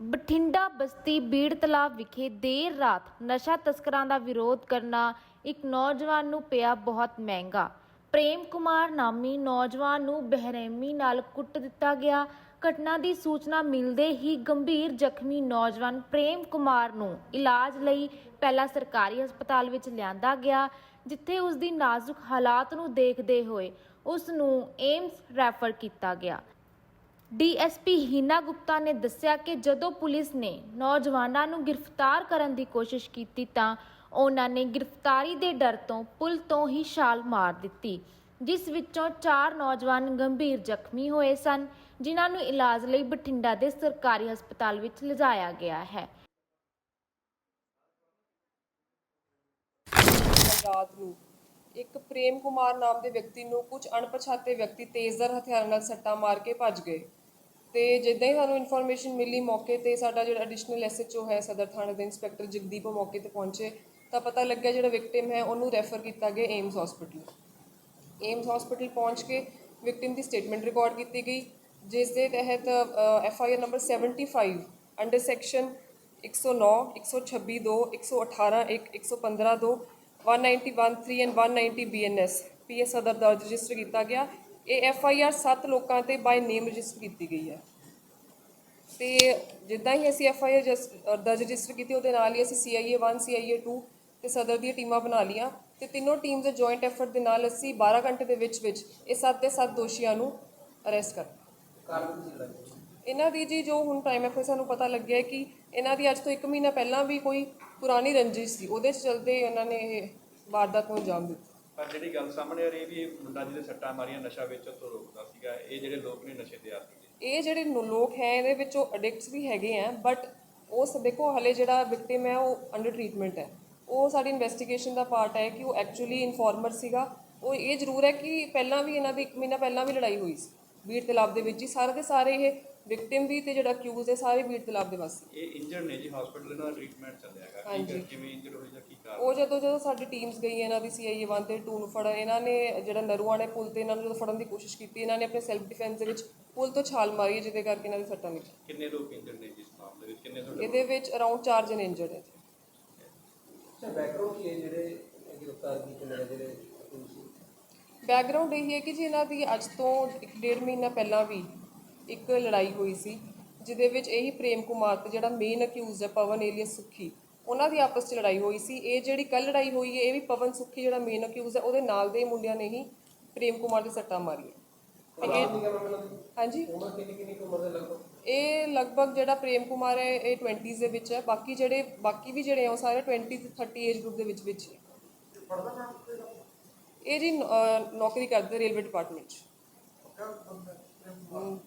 ਬਠਿੰਡਾ ਬਸਤੀ ਬੀੜ ਤਲਾਬ ਵਿਖੇ ਦੇਰ ਰਾਤ ਨਸ਼ਾ ਤਸਕਰਾਂ ਦਾ ਵਿਰੋਧ ਕਰਨਾ ਇੱਕ ਨੌਜਵਾਨ ਨੂੰ ਪਿਆ ਬਹੁਤ ਮਹਿੰਗਾ। ਪ੍ਰੇਮ ਕੁਮਾਰ ਨਾਮੀ ਨੌਜਵਾਨ ਨੂੰ ਬਹਿਰਮੀ ਨਾਲ ਕੁੱਟ ਦਿੱਤਾ ਗਿਆ। ਘਟਨਾ ਦੀ ਸੂਚਨਾ ਮਿਲਦੇ ਹੀ ਗੰਭੀਰ ਜ਼ਖਮੀ ਨੌਜਵਾਨ ਪ੍ਰੇਮ ਕੁਮਾਰ ਨੂੰ ਇਲਾਜ ਲਈ ਪਹਿਲਾਂ ਸਰਕਾਰੀ ਹਸਪਤਾਲ ਵਿੱਚ ਲਿਆਂਦਾ ਗਿਆ, ਜਿੱਥੇ ਉਸ ਦੀ ਨਾਜ਼ੁਕ ਹਾਲਾਤ ਨੂੰ ਦੇਖਦੇ ਹੋਏ ਉਸ ਨੂੰ ਏਮਸ ਰੈਫਰ ਕੀਤਾ ਗਿਆ। ਡੀਐਸਪੀ ਹੀਨਾ ਗੁਪਤਾ ਨੇ ਦੱਸਿਆ ਕਿ ਜਦੋਂ ਪੁਲਿਸ ਨੇ ਨੌਜਵਾਨਾਂ ਨੂੰ ਗ੍ਰਿਫਤਾਰ ਕਰਨ ਦੀ ਕੋਸ਼ਿਸ਼ ਕੀਤੀ ਤਾਂ ਉਹਨਾਂ ਨੇ ਗ੍ਰਿਫਤਾਰੀ ਦੇ ਡਰ ਤੋਂ ਪੁਲ ਤੋਂ ਹੀ ਛਾਲ ਮਾਰ ਦਿੱਤੀ, ਜਿਸ ਵਿੱਚੋਂ ਚਾਰ ਨੌਜਵਾਨ ਗੰਭੀਰ ਜ਼ਖਮੀ ਹੋਏ ਸਨ, ਜਿਨ੍ਹਾਂ ਨੂੰ ਇਲਾਜ ਲਈ ਬਠਿੰਡਾ ਦੇ ਸਰਕਾਰੀ ਹਸਪਤਾਲ ਵਿੱਚ ਲਿਜਾਇਆ ਗਿਆ ਹੈ। ਰਾਤ ਨੂੰ ਇੱਕ ਪ੍ਰੇਮ ਕੁਮਾਰ ਨਾਮ ਦੇ ਵਿਅਕਤੀ ਨੂੰ ਕੁਝ ਅਣਪਛਾਤੇ ਵਿਅਕਤੀ ਤੇਜ਼ਰ ਹਥਿਆਰਾਂ ਨਾਲ ਸੱਟਾਂ ਮਾਰ ਕੇ ਭੱਜ ਗਏ। ਤੇ ਜਿੱਦਾਂ ਹੀ ਸਾਨੂੰ ਇਨਫੋਰਮੇਸ਼ਨ ਮਿਲੀ ਮੌਕੇ ਤੇ, ਸਾਡਾ ਜਿਹੜਾ ਐਡੀਸ਼ਨਲ ਐਸਐਚਓ ਹੈ ਸਦਰ ਥਾਣੇ ਦੇ ਇੰਸਪੈਕਟਰ ਜਗਦੀਪ ਉਹ ਮੌਕੇ ਤੇ ਪਹੁੰਚੇ, ਤਾਂ ਪਤਾ ਲੱਗਿਆ ਜਿਹੜਾ ਵਿਕਟਿਮ ਹੈ ਉਹਨੂੰ ਰੈਫਰ ਕੀਤਾ ਗਿਆ ਏਮਸ ਹਸਪੀਟਲ ਏਮਸ ਹਸਪੀਟਲ ਪਹੁੰਚ ਕੇ ਵਿਕਟਿਮ ਦੀ ਸਟੇਟਮੈਂਟ ਰਿਕਾਰਡ ਕੀਤੀ ਗਈ, ਜਿਸ ਦੇ ਤਹਿਤ F I R number 75 under section 109 126 2 118 1 115 2 191 3 and 190 BNS PS Sadar ਦਰਜ ਰਜਿਸਟਰ ਕੀਤਾ ਗਿਆ। ਇਹ ਐਫ ਆਈ ਆਰ 7 ਲੋਕਾਂ ਤੇ ਬਾਈ ਨੇਮ ਰਜਿਸਟਰ ਕੀਤੀ ਗਈ ਹੈ। ਤੇ ਜਿੱਦਾਂ ਹੀ ਅਸੀਂ ਐਫ ਆਈ ਆਰ ਦਰਜ ਰਜਿਸਟਰ ਕੀਤੀ, ਉਹਦੇ ਨਾਲ ਹੀ ਅਸੀਂ ਸੀ ਆਈ ਸੀਆਈਏ 1 ਏ 2 ਤੇ ਸਦਰ ਦੀਆਂ ਟੀਮਾਂ ਬਣਾ ਲੀਆਂ ਤੇ ਤਿੰਨੋਂ ਟੀਮਸ ਦੇ ਜੁਆਇੰਟ ਐਫਰਟ ਦੇ ਨਾਲ ਅਸੀਂ 12 ਘੰਟੇ ਦੇ ਵਿੱਚ ਵਿੱਚ ਇਹ ਸੱਤ ਦੇ ਸੱਤ ਦੋਸ਼ੀਆਂ ਨੂੰ ਅਰੈਸਟ ਕਰ ਇਹਨਾਂ ਦੀ ਜੀ ਜੋ ਹੁਣ ਟਾਈਮ ਐਫ ਸਾਨੂੰ ਪਤਾ ਲੱਗਿਆ ਕਿ ਇਹਨਾਂ ਦੀ ਅੱਜ ਤੋਂ 1 ਮਹੀਨਾ ਪਹਿਲਾਂ ਵੀ ਕੋਈ ਪੁਰਾਣੀ ਰੰਜਿਸ਼ ਸੀ। ਉਹਦੇ ਚ ਚਲਦੇ ਇਹਨਾਂ ਨੇ ਇਹ ਵਾਰਦਾਤ ਨੂੰ ਅੰਜਾਮ ਦਿੱਤਾ। ਪਰ ਜਿਹੜੀ ਗੱਲ ਸਾਹਮਣੇ ਆ ਰਹੀ ਵੀ ਇਹ ਮੁੰਡਾ ਜਿਹਦੇ ਸੱਟਾਂ ਮਾਰੀਆਂ ਨਸ਼ਾ ਵੇਚਣ ਤੋਂ ਰੋਕਦਾ ਸੀਗਾ, ਇਹ ਜਿਹੜੇ ਲੋਕ ਨੇ ਨਸ਼ੇ ਦੇ ਆਦੀ ਇਹ ਜਿਹੜੇ ਲੋਕ ਹੈ, ਇਹਦੇ ਵਿੱਚ ਉਹ ਐਡਿਕਟਸ ਵੀ ਹੈਗੇ ਆ ਬਟ ਉਸ ਦੇਖੋ ਹਲੇ ਜਿਹੜਾ ਵਿਕਟਿਮ ਹੈ, ਉਹ ਅੰਡਰ ਟਰੀਟਮੈਂਟ ਹੈ। ਉਹ ਸਾਡੀ ਇਨਵੈਸਟੀਗੇਸ਼ਨ ਦਾ ਪਾਰਟ ਹੈ ਕਿ ਉਹ ਐਕਚੁਅਲੀ ਇਨਫੋਰਮਰ ਸੀਗਾ। ਉਹ ਇਹ ਜ਼ਰੂਰ ਹੈ ਕਿ ਪਹਿਲਾਂ ਵੀ ਇਹਨਾਂ ਦੀ 1 ਮਹੀਨਾ ਪਹਿਲਾਂ ਵੀ ਲੜਾਈ ਹੋਈ ਸੀ। ਬੀੜ ਤਲਾਬ ਦੇ ਵਿੱਚ ਹੀ ਸਾਰੇ ਦੇ ਸਾਰੇ ਇਹ ਵਿਕਟਿਮ ਵੀ ਤੇ ਜਿਹੜਾ ਅਕਿਊਜ਼ ਹੈ ਸਾਰੇ ਬੀੜ ਤਲਾਬ ਦੇ ਵਾਸੀ। ਇਹ ਇੰਜਰਡ ਨੇ ਜੀ ਹਸਪੀਟਲ ਦਾ ਟ੍ਰੀਟਮੈਂਟ ਚੱਲਿਆ ਹੈਗਾ। ਕੀ ਹਾਂਜੀ। ਕਰ- ਕਿਵੇਂ ਇੰਜਰਡ ਹੋਈ ਜਾਂ ਕੀ ਕਾਰਨ ਉਹ ਜਦੋਂ ਜਦੋਂ ਸਾਡੀ ਟੀਮਸ ਗਈ ਇਹਨਾਂ ਦੀ ਸੀਆਈਏ 1 ਤੇ 2 ਨੂੰ ਫੜਨ ਇਹਨਾਂ ਨੇ ਜਿਹੜਾ ਨਰੂਆਂ ਨੇ ਪੁਲ ਤੇ ਇਹਨਾਂ ਨੂੰ ਜਦੋਂ ਫੜਨ ਦੀ ਕੋਸ਼ਿਸ਼ ਕੀਤੀ ਇਹਨਾਂ ਨੇ ਆਪਣੇ ਸੈਲਫ ਡਿਫੈਂਸ ਦੇ ਵਿੱਚ ਪੁਲ ਤੋਂ ਛਾਲ ਮਾਰੀ ਜਿਹਦੇ ਕਰਕੇ ਇਹਨਾਂ ਦੇ ਸੱਟਾਂ ਲੱਗੀਆਂ ਕਿੰਨੇ ਲੋਕ ਇੰਜਰਡ ਨੇ ਜੀ ਇਸ ਮਾਮਲੇ ਵਿੱਚ? ਕਿੰਨੇ ਤੁਹਾਡੇ ਇਹਦੇ ਵਿੱਚ ਅਰਾਊਂਡ 4 ਜਣੇ ਇੰਜਰਡ ਹੈ ਅੱਛਾ ਬੈਕਗ੍ਰਾਉਂਡ ਕੀ ਹੈ ਜਿਹੜੇ ਗ੍ਰਿਫਤਾਰ ਕੀਤੇ ਨੇ ਜਿਹੜੇ ਬੈਕਗ੍ਰਾਉਂਡ ਇਹ ਹੈ ਕਿ ਜੀ ਇਹਨਾਂ ਦੀ ਅੱਜ ਤੋਂ ਇੱਕ ਡੇਢ ਮਹੀਨਾ ਪਹਿਲਾਂ ਵੀ ਇੱਕ ਲੜਾਈ ਹੋਈ ਸੀ ਜਿਹਦੇ ਵਿੱਚ ਇਹੀ ਪ੍ਰੇਮ ਕੁਮਾਰ ਤੇ ਜਿਹੜਾ ਮੇਨ ਅਕਿਊਜ਼ ਹੈ ਪਵਨ ਏਲੀਅਸ ਸੁੱਖੀ ਉਹਨਾਂ ਦੀ ਆਪਸ 'ਚ ਲੜਾਈ ਹੋਈ ਸੀ। ਇਹ ਜਿਹੜੀ ਕੱਲ ਲੜਾਈ ਹੋਈ ਹੈ ਇਹ ਵੀ ਪਵਨ ਸੁੱਖੀ ਜਿਹੜਾ ਮੇਨ ਅਕਿਊਜ਼ ਹੈ ਉਹਦੇ ਨਾਲ ਦੇ ਮੁੰਡਿਆਂ ਨੇ ਹੀ ਪ੍ਰੇਮ ਕੁਮਾਰ ਦੀ ਸੱਟਾਂ ਮਾਰੀਆਂ। ਹਾਂਜੀ ਉਮਰ ਕਿੰਨੀ ਕਿੰਨੀ ਕੁ ਉਮਰ ਦੇ ਲਗਭਗ? ਇਹ ਲਗਭਗ ਜਿਹੜਾ ਪ੍ਰੇਮ ਕੁਮਾਰ ਹੈ ਇਹ 20s ਦੇ ਵਿੱਚ ਹੈ। ਬਾਕੀ ਜਿਹੜੇ ਬਾਕੀ ਵੀ ਜਿਹੜੇ ਆ ਉਹ ਸਾਰੇ 20 ਤੋਂ 30 ਏਜ ਗਰੁੱਪ ਦੇ ਵਿੱਚ ਵਿੱਚ ਹੀ ਇਹ ਜੀ ਨੌਕਰੀ ਕਰਦੇ ਰੇਲਵੇ ਡਿਪਾਰਟਮੈਂਟ 'ਚ।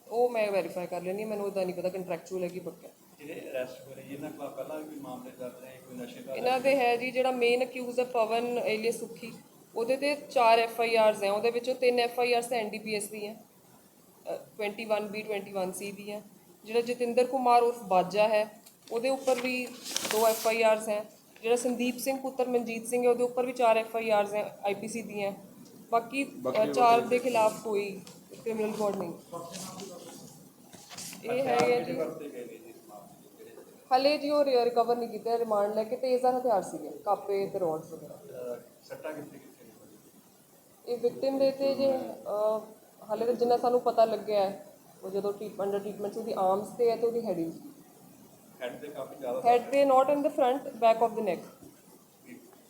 ਉਹ ਮੈਂ ਵੈਰੀਫਾਈ ਕਰ ਲੈਣੀ ਮੈਨੂੰ ਉਹਦਾ ਨਹੀਂ ਪਤਾ ਕੰਟਰੈਕਚੁਅਲ ਹੈ ਕਿ ਪੱਕਾ। ਜਿਹੜੇ ਅਰੈਸਟ ਹੋਏ ਇਹਨਾਂ ਕੋਲ ਪਹਿਲਾਂ ਵੀ ਮਾਮਲੇ ਦਰਜ ਨੇ ਕੋਈ ਨਸ਼ੇ ਦਾ ਇਹਨਾਂ ਦੇ ਹੈ ਜੀ ਜਿਹੜਾ ਮੇਨ ਅਕਿਊਜ਼ ਹੈ ਪਵਨ ਏਲੀਅਸ ਸੁੱਖੀ। ਉਹਦੇ ਤੇ 4 ਐਫ ਆਈ ਆਰਸ ਹੈ ਉਹਦੇ ਵਿੱਚੋਂ 3 ਐਫ ਆਈ ਆਰਸ ਐਨਡੀਪੀਐਸ ਦੀਆਂ ਅ, 21 ਬੀ 21 ਸੀ ਦੀਆਂ ਜਿਹੜਾ ਜਤਿੰਦਰ ਕੁਮਾਰ ਉਰਫ ਬਾਜਾ ਹੈ ਉਹਦੇ ਉੱਪਰ ਵੀ 2 ਐਫ ਆਈ ਆਰਸ ਹੈ। ਜਿਹੜਾ ਸੰਦੀਪ ਸਿੰਘ ਪੁੱਤਰ ਮਨਜੀਤ ਸਿੰਘ ਹੈ ਉਹਦੇ ਉੱਪਰ ਵੀ 4 ਐਫ ਆਈ ਆਰਸ ਹੈ ਆਈਪੀਸੀ ਦੀਆਂ ਬਾਕੀ ਅ, ਚਾਰ ਦੇ ਖਿਲਾਫ ਕੋਈ ਕ੍ਰਿਮੀਨਲ ਰਿਕਾਰਡ ਨਹੀਂ। ਇਹ ਹੈ ਜੀ ਜੀ। ਹਲੇ ਜੀ ਉਹ ਰਿਕਵਰ ਨਹੀਂ ਕੀਤਾ ਰਿਮਾਂਡ ਲੈ ਕੇ ਤੇਜ਼ਰ ਹਥਿਆਰ ਸੀਗੇ ਕਾਪੇ ਤੇ ਰੋਡਸ ਵਗੈਰਾ। ਸੱਟਾਂ ਕਿੱਥੇ ਕਿੱਥੇ? ਇਹ ਵਿਕਟਿਮ ਦੇ ਤੇ ਜੇ ਹਾਲੇ ਤੱਕ ਜਿੰਨਾ ਸਾਨੂੰ ਪਤਾ ਲੱਗਿਆ ਹੈ ਉਹ ਜਦੋਂ ਟ੍ਰੀਟ ਅੰਡਰ ਟ੍ਰੀਟਮੈਂਟ ਉਹਦੀ ਆਰਮਸ ਤੇ ਹੈ ਤੇ ਉਹਦੀ ਹੈਡਿੰਗ ਹੈਡ ਤੇ ਕਾਫੀ ਜ਼ਿਆਦਾ ਹੈਡ ਤੇ not in the front back of the neck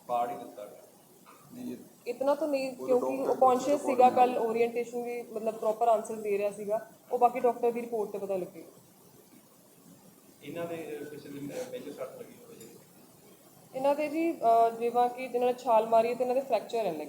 ਪਾੜ ਹੀ ਦਿੱਤਾ ਗਿਆ। ਇਤਨਾ ਤਾਂ ਨਹੀਂ ਕਿਉਂਕਿ ਉਹ ਕੌਨਸ਼ੀਅਸ ਸੀਗਾ ਕੱਲ ਓਰੀਐਂਟੇਸ਼ਨ ਵੀ ਮਤਲਬ ਪ੍ਰੋਪਰ ਆਨਸਰ ਦੇ ਰਿਹਾ ਸੀਗਾ। ਉਹ ਬਾਕੀ ਡਾਕਟਰ ਦੀ ਰਿਪੋਰਟ ਤੇ ਪਤਾ ਲੱਗੇਗਾ। ਇਹਨਾਂ ਦੇ ਅਹ, ਕਿਸੇ ਦੇ ਮੇਜਰ ਸੱਟ ਲੱਗੀ ਹੋਵੇ ਜੀ ਇਹਨਾਂ ਦੇ ਜੀ ਅਹ, ਜਿਵੇਂ ਕਿ ਜਿਹਨਾਂ ਨੇ ਛਾਲ ਮਾਰੀ ਹੈ ਤੇ ਇਹਨਾਂ ਦੇ ਫ੍ਰੈਕਚਰ ਹੈ ਲੈਗ।